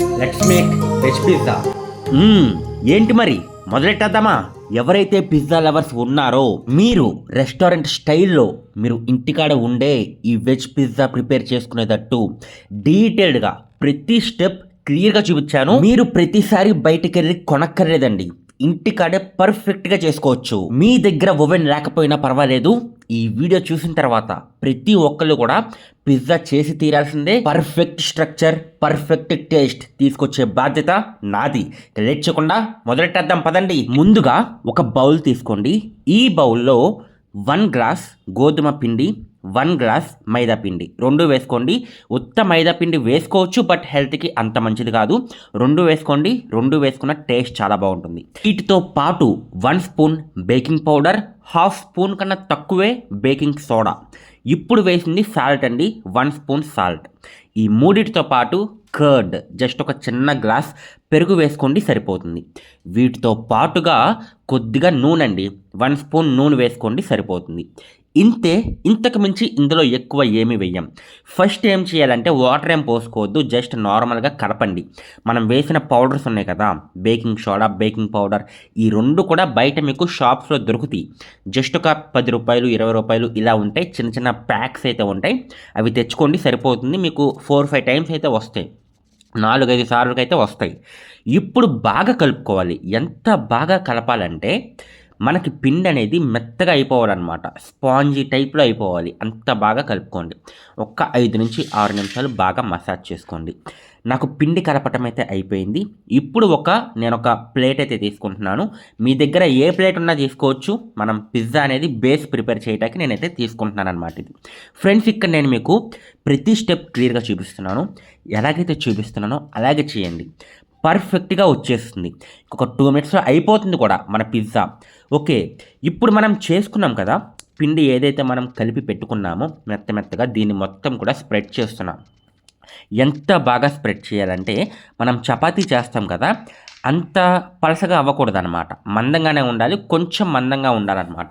Let's make veg pizza. ఏంటి మరి? మొదలెట్టేద్దామా? ఎవరైతే పిజ్జా లవర్స్ ఉన్నారో మీరు రెస్టారెంట్ స్టైల్లో మీరు ఇంటికాడ ఉండే ఈ వెజ్ పిజ్జా ప్రిపేర్ చేసుకునేటట్టు డీటెయిల్డ్గా ప్రతి స్టెప్ క్లియర్గా చూపించాను. మీరు ప్రతిసారి బయటికి వెళ్ళి కొనక్కర్లేదండి. ఇంటికాడే పర్ఫెక్ట్గా చేసుకోవచ్చు. మీ దగ్గర ఓవెన్ లేకపోయినా పర్వాలేదు. ఈ వీడియో చూసిన తర్వాత ప్రతి ఒక్కళ్ళు కూడా పిజ్జా చేసి తీరాల్సిందే. పర్ఫెక్ట్ స్ట్రక్చర్ పర్ఫెక్ట్ టేస్ట్ తీసుకొచ్చే బాధ్యత నాది. లేచకుండా మొదలెట్టేద్దాం పదండి. ముందుగా ఒక బౌల్ తీసుకోండి. ఈ బౌల్లో వన్ గ్లాస్ గోధుమ పిండి వన్ గ్లాస్ మైదాపిండి రెండు వేసుకోండి. ఉత్త మైదాపిండి వేసుకోవచ్చు బట్ హెల్త్కి అంత మంచిది కాదు. రెండు వేసుకోండి. రెండు వేసుకున్న టేస్ట్ చాలా బాగుంటుంది. వీటితో పాటు one spoon baking powder half spoon కన్నా తక్కువే బేకింగ్ సోడా. ఇప్పుడు వేసింది సాల్ట్ అండి. One spoon salt. ఈ మూడిటితో పాటు కర్డ్ జస్ట్ ఒక చిన్న గ్లాస్ పెరుగు వేసుకోండి సరిపోతుంది. వీటితో పాటుగా కొద్దిగా నూనె అండి. వన్ స్పూన్ నూనె వేసుకోండి సరిపోతుంది. ఇంతే ఇంతకు మించి ఇందులో ఎక్కువ ఏమి వెయ్యం. ఫస్ట్ ఏం చేయాలంటే వాటర్ ఏం పోసుకోవద్దు జస్ట్ నార్మల్గా కలపండి. మనం వేసిన పౌడర్స్ ఉన్నాయి కదా బేకింగ్ సోడా బేకింగ్ పౌడర్ ఈ రెండు కూడా బయట మీకు షాప్స్లో దొరుకుతాయి. జస్ట్ ఒక పది రూపాయలు ఇరవై రూపాయలు ఇలా ఉంటాయి చిన్న చిన్న ప్యాక్స్ అయితే ఉంటాయి. అవి తెచ్చుకోండి సరిపోతుంది. మీకు ఫోర్ ఫైవ్ టైమ్స్ అయితే వస్తాయి. నాలుగైదు సార్లకి అయితే వస్తాయి. ఇప్పుడు బాగా కలుపుకోవాలి. ఎంత బాగా కలపాలంటే మనకి పిండి అనేది మెత్తగా అయిపోవాలన్నమాట. స్పాంజీ టైప్లో అయిపోవాలి. అంత బాగా కలుపుకోండి. ఒక్క ఐదు నుంచి ఆరు నిమిషాలు బాగా మసాజ్ చేసుకోండి. నాకు పిండి కలపటం అయితే అయిపోయింది. ఇప్పుడు ఒక నేను ఒక ప్లేట్ అయితే తీసుకుంటున్నాను. మీ దగ్గర ఏ ప్లేట్ ఉన్నా తీసుకోవచ్చు. మనం పిజ్జా అనేది బేస్ ప్రిపేర్ చేయడానికి నేనైతే తీసుకుంటున్నాను అనమాట ఇది. ఫ్రెండ్స్ ఇక్కడ నేను మీకు ప్రతి స్టెప్ క్లియర్గా చూపిస్తున్నాను. ఎలాగైతే చూపిస్తున్నానో అలాగే చేయండి. పర్ఫెక్ట్గా వచ్చేస్తుంది. ఒక టూ మినిట్స్లో అయిపోతుంది కూడా మన పిజ్జా. ఓకే ఇప్పుడు మనం చేసుకున్నాం కదా పిండి ఏదైతే మనం కలిపి పెట్టుకున్నామో మెత్త మెత్తగా దీన్ని మొత్తం కూడా స్ప్రెడ్ చేస్తున్నాం. ఎంత బాగా స్ప్రెడ్ చేయాలంటే మనం చపాతీ చేస్తాం కదా అంత పలసగా అవ్వకూడదు అనమాట మందంగానే ఉండాలి కొంచెం మందంగా ఉండాలన్నమాట.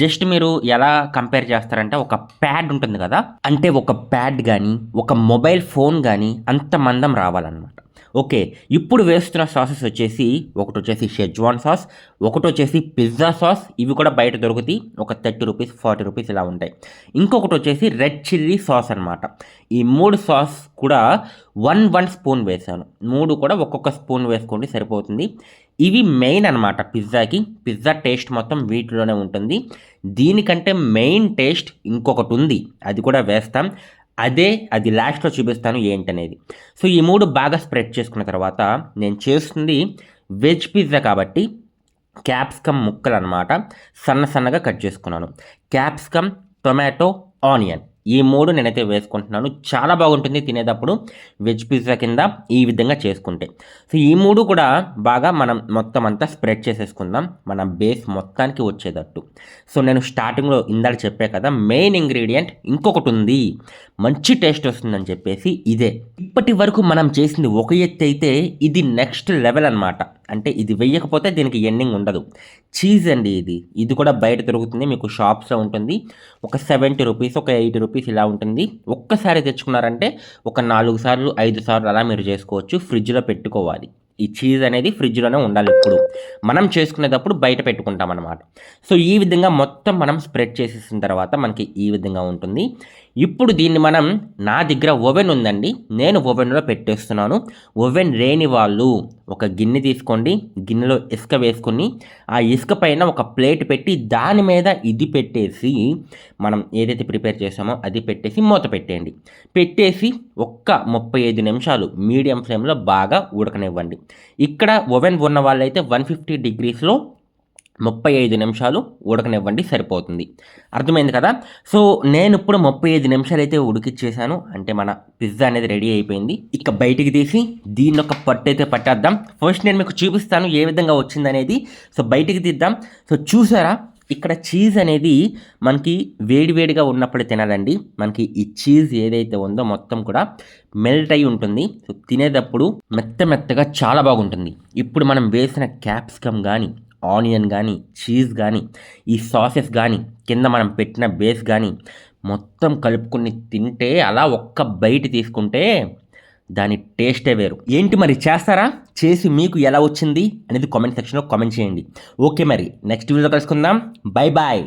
జస్ట్ మీరు ఎలా కంపేర్ చేస్తారంటే ఒక ప్యాడ్ ఉంటుంది కదా అంటే ఒక ప్యాడ్ కానీ ఒక మొబైల్ ఫోన్ కానీ అంత మందం రావాలన్నమాట. ఓకే ఇప్పుడు వేస్తున్న సాసెస్ వచ్చేసి ఒకటి వచ్చేసి షెజ్వాన్ సాస్ ఒకటి వచ్చేసి పిజ్జా సాస్ ఇవి కూడా బయట దొరుకుతాయి. ఒక థర్టీ రూపీస్ ఫార్టీ రూపీస్ ఇలా ఉంటాయి. ఇంకొకటి వచ్చేసి రెడ్ చిల్లీ సాస్ అనమాట ఈ మూడు సాస్ కూడా వన్ వన్ స్పూన్ వేసాను మూడు కూడా ఒక్కొక్క స్పూన్ వేసుకోండి సరిపోతుంది. ఇవి మెయిన్ అనమాట పిజ్జాకి. పిజ్జా టేస్ట్ మొత్తం వీటిలోనే ఉంటుంది. దీనికంటే మెయిన్ టేస్ట్ ఇంకొకటి ఉంది. అది కూడా వేస్తాం. అదే అది లాస్ట్లో చూపిస్తాను ఏంటనేది. సో ఈ మూడు బాగా స్ప్రెడ్ చేసుకున్న తర్వాత నేను చేస్తుంది వెజ్ పిజ్జా కాబట్టి క్యాప్సికమ్ ముక్కలు అనమాట సన్న సన్నగా కట్ చేసుకున్నాను. క్యాప్సికమ్ టొమాటో ఆనియన్ ఈ మూడు నేనైతే వేసుకుంటున్నాను. చాలా బాగుంటుంది తినేటప్పుడు వెజ్ పిజ్జా కింద ఈ విధంగా చేసుకుంటే. సో ఈ మూడు కూడా బాగా మనం మొత్తం అంతా స్ప్రెడ్ చేసేసుకుందాం. మన బేస్ మొత్తానికి వచ్చేటట్టు. సో నేను స్టార్టింగ్లో ఇందాక చెప్పే కదా మెయిన్ ఇంగ్రీడియంట్ ఇంకొకటి ఉంది. మంచి టేస్ట్ వస్తుందని చెప్పేసి ఇదే. ఇప్పటి వరకు మనం చేసింది ఒక ఎత్తు అయితే ఇది నెక్స్ట్ లెవెల్ అనమాట అంటే ఇది వెయ్యకపోతే దీనికి ఎండింగ్ ఉండదు. చీజ్ అండి ఇది. ఇది కూడా బయట దొరుకుతుంది. మీకు షాప్స్లో ఉంటుంది. ఒక సెవెంటీ రూపీస్ ఒక ఎయిటీ రూపీస్ రూపీస్ ఇలా ఉంటుంది. ఒక్కసారి తెచ్చుకున్నారంటే ఒక నాలుగు సార్లు ఐదు సార్లు అలా మీరు చేసుకోవచ్చు. ఫ్రిడ్జ్లో పెట్టుకోవాలి. ఈ చీజ్ అనేది ఫ్రిడ్జ్లోనే ఉండాలి ఇప్పుడు మనం చేసుకునేటప్పుడు బయట పెట్టుకుంటాం అనమాట సో ఈ విధంగా మొత్తం మనం స్ప్రెడ్ చేసేసిన తర్వాత మనకి ఈ విధంగా ఉంటుంది. ఇప్పుడు దీన్ని మనం నా దగ్గర ఓవెన్ ఉందండి. నేను ఓవెన్లో పెట్టేస్తున్నాను. ఓవెన్ లేని వాళ్ళు ఒక గిన్నె తీసుకోండి. గిన్నెలో ఇసుక వేసుకొని ఆ ఇసుక పైన ఒక ప్లేట్ పెట్టి దాని మీద ఇది పెట్టేసి మనం ఏదైతే ప్రిపేర్ చేసామో అది పెట్టేసి మూత పెట్టేయండి. పెట్టేసి ఒక్క ముప్పై ఐదు నిమిషాలు మీడియం ఫ్లేమ్లో బాగా ఉడకనివ్వండి. ఇక్కడ ఓవెన్ ఉన్న వాళ్ళైతే వన్ ఫిఫ్టీ డిగ్రీస్లో ముప్పై ఐదు నిమిషాలు ఉడకనివ్వండి సరిపోతుంది. అర్థమైంది కదా? సో నేను ఇప్పుడు ముప్పై ఐదు నిమిషాలు అయితే ఉడికిచ్చేసాను. అంటే మన పిజ్జా అనేది రెడీ అయిపోయింది. ఇక బయటికి తీసి దీన్ని ఒక పట్టు అయితే పట్టేద్దాం. ఫస్ట్ నేను మీకు చూపిస్తాను ఏ విధంగా వచ్చిందనేది. సో బయటికి తీద్దాం. సో చూసారా? ఇక్కడ చీజ్ అనేది మనకి వేడివేడిగా ఉన్నప్పుడు తినాలండి. మనకి ఈ చీజ్ ఏదైతే ఉందో మొత్తం కూడా మెల్ట్ అయి ఉంటుంది. సో తినేటప్పుడు మెత్త మెత్తగా చాలా బాగుంటుంది. ఇప్పుడు మనం వేసిన క్యాప్సికమ్ కానీ ఆనియన్ కానీ చీజ్ కానీ ఈ సాసెస్ కానీ కింద మనం పెట్టిన బేస్ కానీ మొత్తం కలుపుకొని తింటే అలా ఒక్క బయట తీసుకుంటే దాని టేస్టే వేరు. ఏంటి మరి చేస్తారా? చేసి మీకు ఎలా వచ్చింది అనేది కామెంట్ సెక్షన్లో కామెంట్ చేయండి. ఓకే మరి నెక్స్ట్ వీడియో కలుసుకుందాం. Bye bye